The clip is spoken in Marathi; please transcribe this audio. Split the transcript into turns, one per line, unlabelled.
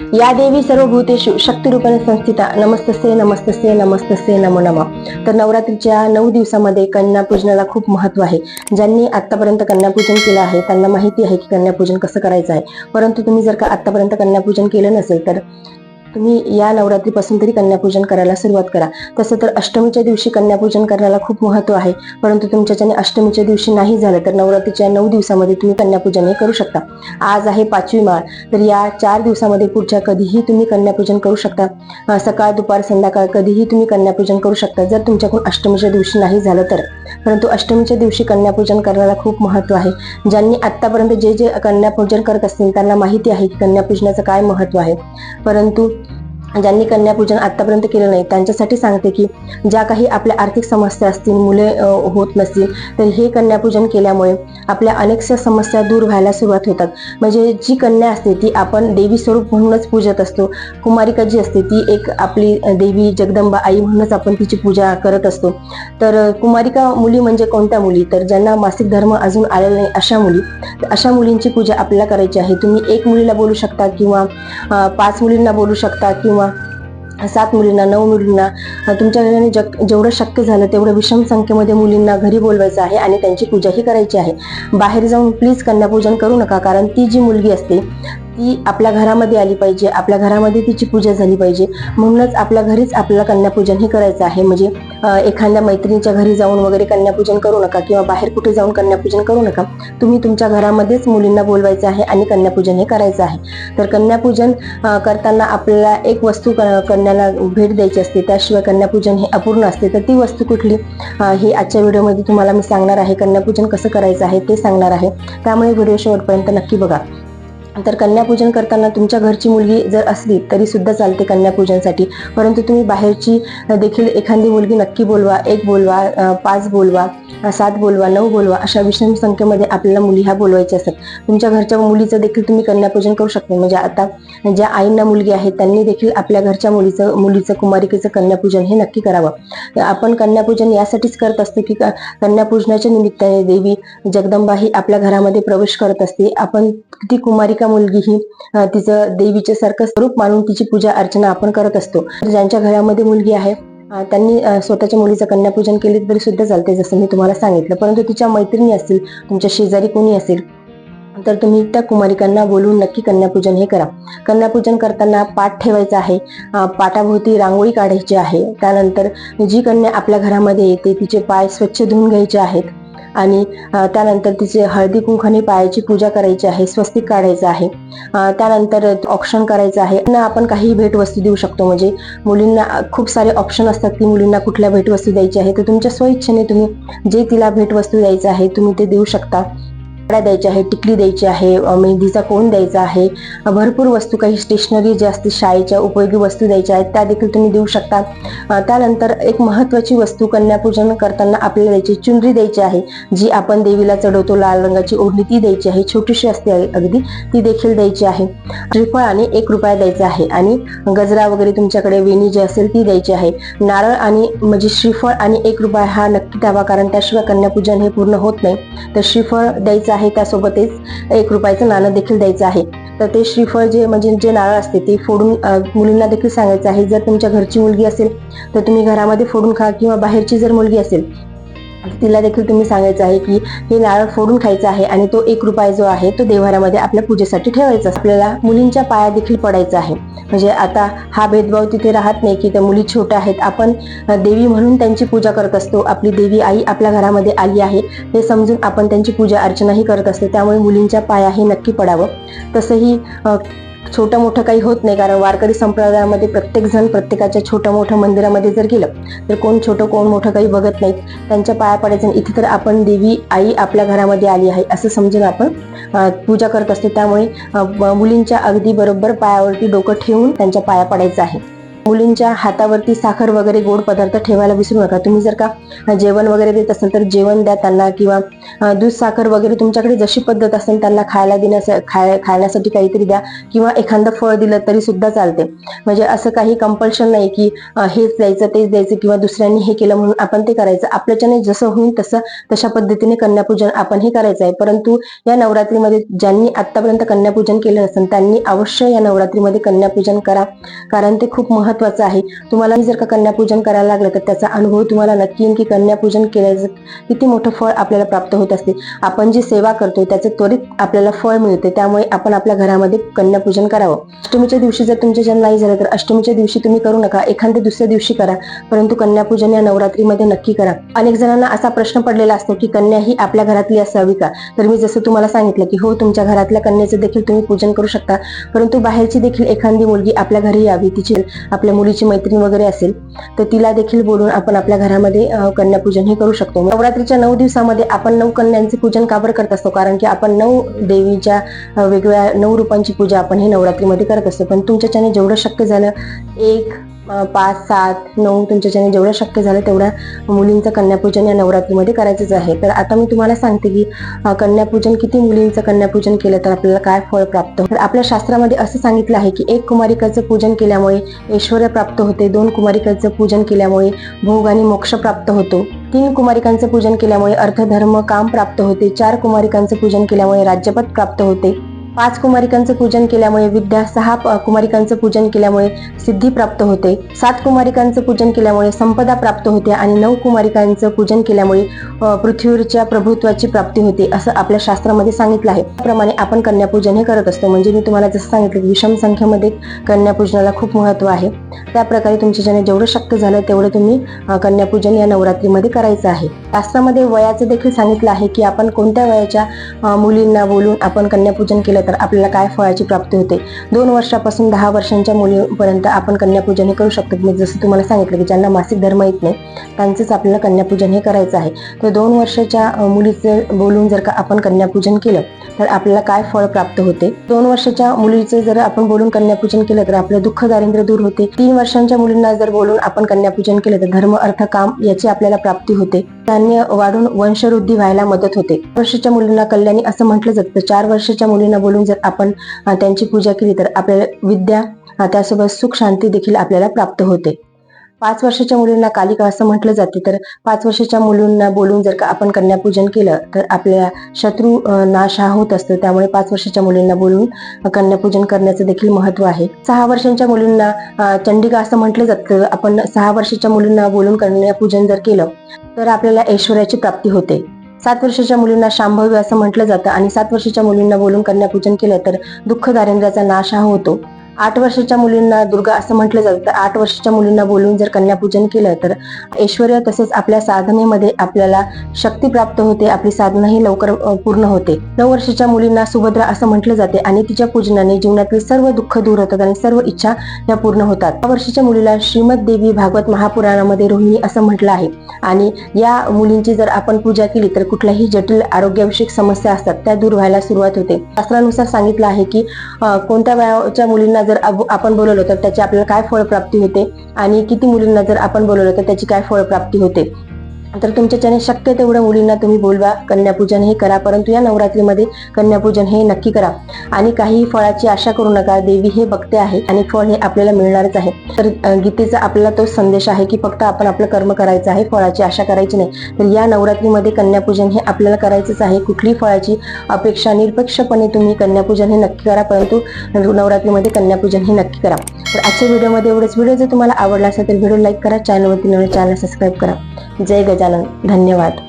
या देवी सर्व भूतेषु शक्तिरूपाने संस्थिता. नमस्तसे नमस्तसे नमस्तसे नमो नमः. तर नवरात्रीच्या नऊ दिवसामध्ये कन्यापूजनाला खूप महत्त्व आहे. ज्यांनी आतापर्यंत कन्यापूजन केलं आहे त्यांना माहिती आहे की कन्यापूजन कसं करायचं आहे. परंतु तुम्ही जर का आतापर्यंत कन्यापूजन केलं नसेल तर तुम्ही या नवरात्रीपासून तरी कन्यापूजन करायला सुरुवात करा. तसं तर अष्टमीच्या दिवशी कन्यापूजन करायला खूप महत्त्व आहे. परंतु तुमच्याच्याने अष्टमीच्या दिवशी नाही झालं तर नवरात्रीच्या नऊ दिवसामध्ये तुम्ही कन्यापूजन हे करू शकता. आज आहे पाचवी माळ तर या चार दिवसामध्ये पुढच्या कधीही तुम्ही कन्यापूजन करू शकता. सकाळ दुपार संध्याकाळ कधीही तुम्ही कन्यापूजन करू शकता जर तुमच्याकडून अष्टमीच्या दिवशी नाही झालं तर. परंतु अष्टमीच्या दिवशी कन्यापूजन करायला खूप महत्त्व आहे. ज्यांनी आतापर्यंत जे जे कन्यापूजन करत असतील त्यांना माहिती आहे की कन्यापूजनाचं काय महत्त्व आहे. परंतु ज्यांनी कन्यापूजन आतापर्यंत केलं नाही त्यांच्यासाठी सांगते की ज्या काही आपल्या आर्थिक समस्या असतील मुले होत नसतील तर हे कन्यापूजन केल्यामुळे आपल्या अनेकशा समस्या दूर व्हायला सुरुवात होतात. म्हणजे जी कन्या असते ती आपण देवी स्वरूप म्हणूनच पूजत असतो. कुमारिका जी असते ती एक आपली देवी जगदंबा आई म्हणूनच आपण तिची पूजा करत असतो. तर कुमारिका मुली म्हणजे कोणत्या मुली? तर ज्यांना मासिक धर्म अजून आलेला नाही अशा मुली. तर अशा मुलींची पूजा आपल्याला करायची आहे. तुम्ही एक मुलीला बोलू शकता किंवा पाच मुलींना बोलू शकता किंवा सात मुलींना नऊ मुलींना तुमच्या घराने जग जेवढं शक्य झालं तेवढं विषम संख्येमध्ये मुलींना घरी बोलवायचं आहे आणि त्यांची पूजाही करायची आहे. बाहेर जाऊन प्लीज कन्यापूजन करू नका कारण ती जी मुलगी असते ती आपल्या घरामध्ये आली पाहिजे आपल्या घरामध्ये तिची पूजा झाली पाहिजे. म्हणूनच आपल्या घरीच आपल्याला कन्यापूजन हे करायचं आहे. म्हणजे एखाद्या मैत्रिणीच्या घरी जाऊन वगैरे कन्यापूजन करू नका किंवा बाहेर कुठे जाऊन कन्यापूजन करू नका. तुम्ही तुमच्या घरामध्येच मुलींना बोलवायचं आहे आणि कन्यापूजन हे करायचं आहे. तर कन्यापूजन करताना आपल्याला एक वस्तू कन्याला भेट द्यायची असते. त्याशिवाय कन्यापूजन हे अपूर्ण असते. तर ती वस्तू कुठली? हे आजच्या व्हिडिओमध्ये तुम्हाला मी सांगणार आहे. कन्यापूजन कसं करायचं आहे ते सांगणार आहे. त्यामुळे व्हिडिओ शेवटपर्यंत नक्की बघा. तर कन्यापूजन करताना तुमच्या घरची मुलगी जर असली तरी सुद्धा चालते कन्यापूजनसाठी. परंतु तुम्ही बाहेरची देखील एखादी मुलगी नक्की बोलवा एक बोलवा पाच बोलवा सात बोलवा नऊ बोलवा अशा विषम संख्येमध्ये आपल्याला मुली ह्या बोलवायच्या असतात. तुमच्या घरच्या मुलीचं देखील तुम्ही कन्यापूजन करू शकता. म्हणजे आता ज्या आईंना मुलगी आहे त्यांनी देखील आपल्या घरच्या मुलीचं मुलीचं कुमारिकेचं कन्यापूजन हे नक्की करावं. आपण कन्यापूजन यासाठीच करत असतो की क- कन्यापूजनाच्या निमित्ताने देवी जगदंबा ही आपल्या घरामध्ये प्रवेश करत असते. आपण ती कुमारिका मुलगी ही तिचं देवीचे सारखं स्वरूप मानून तिची पूजा अर्चना आपण करत असतो. तर ज्यांच्या घरामध्ये मुलगी आहे त्यांनी स्वतःच्या मुलीचं कन्यापूजन केले तरी सुद्धा चालते जसं मी तुम्हाला सांगितलं. परंतु तिच्या मैत्रिणी असतील तुमच्या शेजारी कोणी असेल तर तुम्ही त्या कुमारिकांना बोलून नक्की कन्यापूजन हे करा. कन्यापूजन करताना पाठ ठेवायचा आहे. पाटाभोवती रांगोळी काढायची आहे. त्यानंतर जी कन्या आपल्या घरामध्ये येते तिचे पाय स्वच्छ धुवून घ्यायचे आहेत. आणि त्यानंतर तिचे हळदी कुंकाने पायाची पूजा करायची आहे स्वस्तिक काढायचं आहे. त्यानंतर ऑप्शन करायचं आहे. ना आपण काही भेटवस्तू देऊ शकतो. म्हणजे मुलींना खूप सारे ऑप्शन असतात की मुलींना कुठल्या भेटवस्तू द्यायची आहे. तर तुमच्या स्वइच्छेने तुम्ही जे तिला भेटवस्तू द्यायचं आहे तुम्ही ते देऊ शकता. द्यायच्या द्यायचे आहे टिकली द्यायची आहे मेहंदीचा कोण द्यायचा आहे भरपूर वस्तू काही स्टेशनरी ज्या असतील शाळेच्या उपयोगी वस्तू द्यायच्या आहेत त्या देखील तुम्ही देऊ शकता. त्यानंतर एक महत्वाची वस्तू कन्यापूजन करताना आपल्याला द्यायची चुनरी द्यायची आहे जी आपण देवीला चढवतो लाल रंगाची ओढणी ती द्यायची आहे छोटीशी असते अगदी ती देखील द्यायची आहे. श्रीफळ आणि एक रुपया द्यायचा आहे आणि गजरा वगैरे तुमच्याकडे वेणी जी असेल ती द्यायची आहे. नारळ आणि म्हणजे श्रीफळ आणि एक रुपया हा नक्की द्यावा कारण त्याशिवाय कन्यापूजन हे पूर्ण होत नाही. तर श्रीफळ द्यायचं आहे त्यासोबतच एक रुपयाचं नाणं देखील द्यायचं आहे. तर ते श्रीफळ जे म्हणजे जे नारळ असते ते फोडून मुलींना देखील सांगायचं आहे. जर तुमच्या घरची मुलगी असेल तर तुम्ही घरामध्ये फोडून खा किंवा बाहेरची जर मुलगी असेल तिला देखील तुम्ही सांगायचं आहे की हे नारळ फोडून खायचं आहे आणि तो एक रुपया जो आहे तो देव्हाऱ्यामध्ये आपल्या पूजेसाठी ठेवायचा. आपल्याला मुलींच्या पाया देखील पडायचा आहे. म्हणजे आता हा भेदभाव तिथे राहत नाही की त्या मुली छोट्या आहेत. आपण देवी म्हणून त्यांची पूजा करत असतो. आपली देवी आई आपल्या घरामध्ये आली आहे. हे समजून आपण त्यांची पूजा अर्चनाही करत असतो. त्यामुळे मुलींच्या पाया हे नक्की पडावं. तसंही छोटं मोठं काही होत नाही कारण वारकरी संप्रदायामध्ये प्रत्येक जण प्रत्येकाच्या छोट्या मोठ्या मंदिरामध्ये जर गेलं तर कोण छोटं कोण मोठं काही बघत नाहीत. त्यांच्या पाया पडायचं आणि इथे तर आपण देवी आई आपल्या घरामध्ये आली आहे असं समजून आपण पूजा करत असतो. त्यामुळे मुलींच्या अगदी बरोबर पायावरती डोकं ठेवून त्यांच्या पाया पडायचं आहे. मुलींच्या हातावरती साखर वगैरे गोड पदार्थ ठेवायला विसरू नका. तुम्ही जर का जेवण वगैरे देत असाल तर जेवण द्या त्यांना किंवा दूध साखर वगैरे तुमच्याकडे जशी पद्धत असेल त्यांना खायला देण्यास खाय खाण्यासाठी काहीतरी द्या किंवा एखादं फळ दिलं तरी सुद्धा चालते. म्हणजे असं काही कंपल्शन नाही की हेच द्यायचं तेच द्यायचं किंवा दुसऱ्यांनी हे केलं म्हणून आपण ते करायचं. आपल्याच्याने जसं होईल तसं तशा पद्धतीने कन्यापूजन आपण हे करायचं आहे. परंतु या नवरात्रीमध्ये ज्यांनी आतापर्यंत कन्यापूजन केलं नसेल त्यांनी अवश्य या नवरात्रीमध्ये कन्यापूजन करा. कारण ते खूप महत्वाचं आहे. तुम्हाला जर का कन्यापूजन करायला लागलं तर त्याचा अनुभव तुम्हाला नक्की येईल की कन्यापूजन केल्याचं किती मोठं फळ आपल्याला प्राप्त होत असते. आपण जी सेवा करतो त्याचे त्वरित आपल्याला फळ मिळते. त्यामुळे आपण आपल्या घरामध्ये कन्यापूजन करावं. अष्टमीच्या दिवशी जर तुमच्याच्यानं नाही झालं तर अष्टमीच्या दिवशी तुम्ही करू नका. एखाद्या दुसऱ्या दिवशी करा परंतु कन्यापूजन या नवरात्रीमध्ये नक्की करा. अनेक जणांना असा प्रश्न पडलेला असतो की कन्या ही आपल्या घरातली असावी का? तर मी जसं तुम्हाला सांगितलं की हो तुमच्या घरातल्या कन्याचं देखील तुम्ही पूजन करू शकता परंतु बाहेरची देखील एखादी मुलगी आपल्या घरी यावी तिची आपल्या मुलीची मैत्रीण वगैरे असेल तर तिला देखील बोलून आपण आपल्या घरामध्ये कन्यापूजन हे करू शकतो. नवरात्रीच्या नऊ दिवसामध्ये आपण नऊ कन्यांचे पूजन का बरं करत असतो? कारण की आपण नऊ देवीच्या वेगवेगळ्या नऊ रूपांची पूजा आपण हे नवरात्रीमध्ये करत असतो. पण तुमच्याच्याने जेवढं शक्य झालं एक पाच सात नऊ तुमच्याच्याने जेवढं शक्य झालं तेवढ्या मुलींचं कन्यापूजन या नवरात्रीमध्ये करायचंच आहे. तर आता मी तुम्हाला सांगते की कन्यापूजन किती मुलींचं कन्यापूजन केलं तर आपल्याला काय फळ प्राप्त तर आपल्या शास्त्रामध्ये असं सांगितलं आहे की एक कुमारिकाचं पूजन केल्यामुळे ऐश्वर प्राप्त होते दोन कुमारिकाचं पूजन केल्यामुळे भोग आणि मोक्ष प्राप्त होतो तीन कुमारिकांचं पूजन केल्यामुळे अर्थधर्म काम प्राप्त होते चार कुमारिकांचं पूजन केल्यामुळे राज्यपद प्राप्त होते पाच कुमारिकांचं पूजन केल्यामुळे विद्या सहा कुमारिकांचं पूजन केल्यामुळे सिद्धी प्राप्त होते. सात कुमारिकांचं पूजन केल्यामुळे संपदा प्राप्त होते आणि नऊ कुमारिकांचं पूजन केल्यामुळे पृथ्वीवरच्या प्रभुत्वाची प्राप्ती होते असं आपल्या शास्त्रामध्ये सांगितलं आहे. त्याप्रमाणे आपण कन्यापूजन हे करत असतो. म्हणजे मी तुम्हाला जसं सांगितलं की विषम संख्येमध्ये कन्यापूजनाला खूप महत्त्व आहे. त्या प्रकारे तुमच्याच्याने जेवढं शक्य झालं तेवढं तुम्ही कन्यापूजन या नवरात्रीमध्ये करायचं आहे. शास्त्रामध्ये वयाचं देखील सांगितलं आहे की आपण कोणत्या वयाच्या मुलींना बोलून आपण कन्यापूजन केलं तर आपल्याला काय फळाची प्राप्ती होते? दोन वर्षापासून दहा वर्षांच्या मुलीपर्यंत आपण कन्यापूजन हे करू शकतो. मी जसं तुम्हाला सांगितलं की ज्यांना मासिक धर्म येत नाही त्यांचंच आपल्याला कन्यापूजन हे करायचं आहे. तर दोन वर्षाच्या मुलीचं बोलून जर का आपण कन्यापूजन केलं तर आपल्याला काय फळ प्राप्त होते? दोन वर्षाच्या मुलीचं जर आपण बोलून कन्यापूजन केलं तर आपलं दुःख दारिद्र्य दूर होते. तीन वर्षांच्या मुलींना जर बोलून आपण कन्यापूजन केलं तर धर्म अर्थ काम याची आपल्याला प्राप्ती होते. धान्य वाढून वंशवृद्धी व्हायला मदत होते. वर्षाच्या मुलींना कल्याणी असं म्हटलं जातं. चार वर्षाच्या मुलींना बोलून जर आपण त्यांची पूजा केली तर आपल्याला विद्या त्यासोबत सुख शांती देखील आपल्याला प्राप्त होते. पाच वर्षाच्या मुलींना कालिका असं म्हटलं जाते तर पाच वर्षाच्या मुलींना बोलून जर का आपण कन्यापूजन केलं तर आपल्या शत्रू नाश हा होत असतो. त्यामुळे पाच वर्षाच्या मुलींना बोलून कन्यापूजन करण्याचं देखील महत्त्व आहे. सहा वर्षांच्या मुलींना चंडिका असं म्हटलं जातं. आपण सहा वर्षाच्या मुलींना बोलून कन्यापूजन जर केलं तर आपल्याला ऐश्वर्याची प्राप्ती होते. सात वर्षाच्या मुलींना शांभवी असं म्हटलं जातं आणि सात वर्षाच्या मुलींना बोलून कन्यापूजन केलं तर दुःख दारिद्र्याचा नाश हा होतो. आठ वर्षाच्या मुलींना दुर्गा असं म्हटलं जातं. तर आठ वर्षाच्या मुलींना बोलून जर कन्यापूजन केलं तर ऐश्वर तसेच आपल्या साधनेमध्ये आपल्याला शक्ती प्राप्त होते. आपली साधना ही लवकर पूर्ण होते. नऊ वर्षाच्या मुलींना सुभद्रा असं म्हटलं जाते आणि तिच्या पूजनाने जीवनातील सर्व दुःख दूर होतात आणि सर्व इच्छा या पूर्ण होतात. दहा वर्षाच्या मुलीला श्रीमद देवी भागवत महापुराणामध्ये रोहिणी असं म्हटलं आहे. आणि या मुलींची जर आपण पूजा केली तर कुठल्याही जटिल आरोग्याविषयक समस्या असतात त्या दूर व्हायला सुरुवात होते. शास्त्रानुसार सांगितलं आहे की कोणत्या वयाच्या मुलींना जर आपण बोलवलं तर त्याची आपल्याला काय फळ प्राप्ती होते? आणि किती मुलींना जर आपण बोलवलं तर त्याची काय फळ प्राप्ती होते? तर तुमच्याच्याने शक्य तेवढ्या मुलींना तुम्ही बोलवा कन्यापूजन हे करा परंतु या नवरात्रीमध्ये कन्यापूजन हे नक्की करा. आणि काही फळाची आशा करू नका देवी हे बघते आहे आणि फळ हे आपल्याला मिळणारच आहे. तर गीतेचा आपल्याला तो संदेश आहे की फक्त आपण आपलं कर्म करायचं आहे फळाची आशा करायची नाही. तर या नवरात्रीमध्ये कन्यापूजन हे आपल्याला करायचंच आहे. कुठली फळाची अपेक्षा निरपेक्षपणे तुम्ही कन्यापूजन हे नक्की करा परंतु नवरात्रीमध्ये कन्यापूजन हे नक्की करा. तर आजच्या व्हिडिओमध्ये एवढंच. व्हिडिओ जर तुम्हाला आवडला असेल तर व्हिडिओ लाईक करा चॅनलवरती नवीन चॅनल सबस्क्राईब करा. जय गजानन. धन्यवाद.